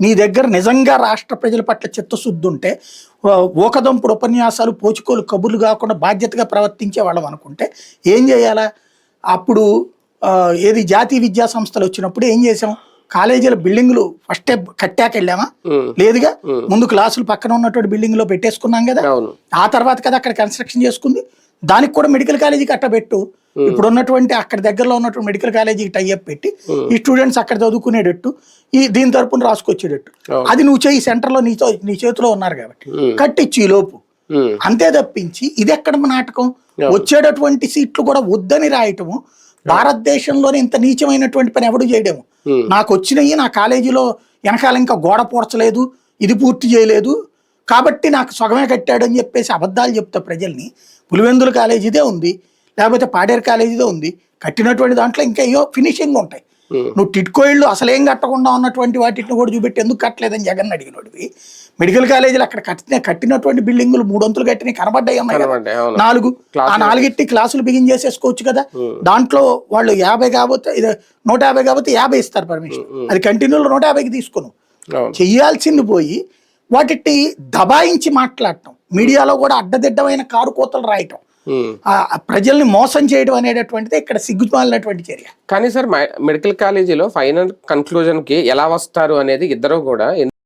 నీ దగ్గర నిజంగా రాష్ట్ర ప్రజల పట్ల చిత్తశుద్ధి ఉంటే ఆ, ఊకదంపుడు ఉపన్యాసాలు పోచుకోలు కబుర్లు కాకుండా బాధ్యతగా ప్రవర్తించే వాళ్ళం అనుకుంటే ఏం చేయాలా? అప్పుడు ఏది జాతీయ విద్యా సంస్థలు వచ్చినప్పుడు ఏం చేసాం? కాలేజీల బిల్డింగ్లు ఫస్టే కట్టాక వెళ్ళామా? లేదుగా? ముందు క్లాసులు పక్కన ఉన్నటువంటి బిల్డింగ్లో పెట్టేసుకున్నాం కదా? ఆ తర్వాత కదా అక్కడ కన్స్ట్రక్షన్ చేసుకుంది? దానికి కూడా మెడికల్ కాలేజీ కట్టబెట్టు ఇప్పుడు ఉన్నటువంటి అక్కడ దగ్గరలో ఉన్నటువంటి మెడికల్ కాలేజీకి టైఅప్ పెట్టి ఈ స్టూడెంట్స్ అక్కడ చదువుకునేటట్టు ఈ దీని తరపున రాసుకొచ్చేటట్టు. అది నువ్వు చేయి సెంటర్లో నీతో నీ చేతిలో ఉన్నారు కాబట్టి. కట్టించి ఈ లోపు. అంతే తప్పించి ఇది ఎక్కడ నాటకం? వచ్చేటటువంటి సీట్లు కూడా వద్దని రాయటము భారతదేశంలోనే ఇంత నీచమైనటువంటి పని ఎవడు చేయడము. నాకు వచ్చినవి నా కాలేజీలో వెనకాల ఇంకా గోడ పూడ్చలేదు ఇది పూర్తి చేయలేదు కాబట్టి నాకు సగమే కట్టాడు అని చెప్పేసి అబద్ధాలు చెప్తా ప్రజల్ని. పులివెందుల కాలేజీదే ఉంది. లేకపోతే పాడేరు కాలేజీదే ఉంది. కట్టినటువంటి దాంట్లో ఇంకా ఏయో ఫినిషింగ్ ఉంటాయి. నువ్వు టిట్కో ఇళ్ళు అసలేం కట్టకుండా ఉన్నటువంటి వాటిని కూడా చూపెట్టి ఎందుకు కట్టలేదని జగన్ అడిగినోడివి. మెడికల్ కాలేజీలు అక్కడ కట్టిన కట్టినటువంటి బిల్డింగులు మూడొంతులు కట్టినవి కనబడ్డాయి. నాలుగు ఆ. నాలుగిట్టి క్లాసులు బిగిన్ చేసేసుకోవచ్చు కదా. దాంట్లో వాళ్ళు యాభై కాబట్టి ఇది నూట యాభై కాబట్టి యాభై ఇస్తారు పర్మిషన్. అది కంటిన్యూలో నూట యాభైకి తీసుకును. అవును. చెయ్యాల్సింది పోయి వాటిని దబాయించి మాట్లాడటం. మీడియాలో కూడా అడ్డదిడ్డమైన కారు కోతలు రాయటం. ప్రజల్ని మోసం చేయడం అనేటటువంటిది ఇక్కడ సిగ్గుమాలినటువంటి చర్య. కానీ సార్ మెడికల్ కాలేజీలో ఫైనల్ కన్క్లూజన్కి ఎలా వస్తారు అనేది ఇద్దరు కూడా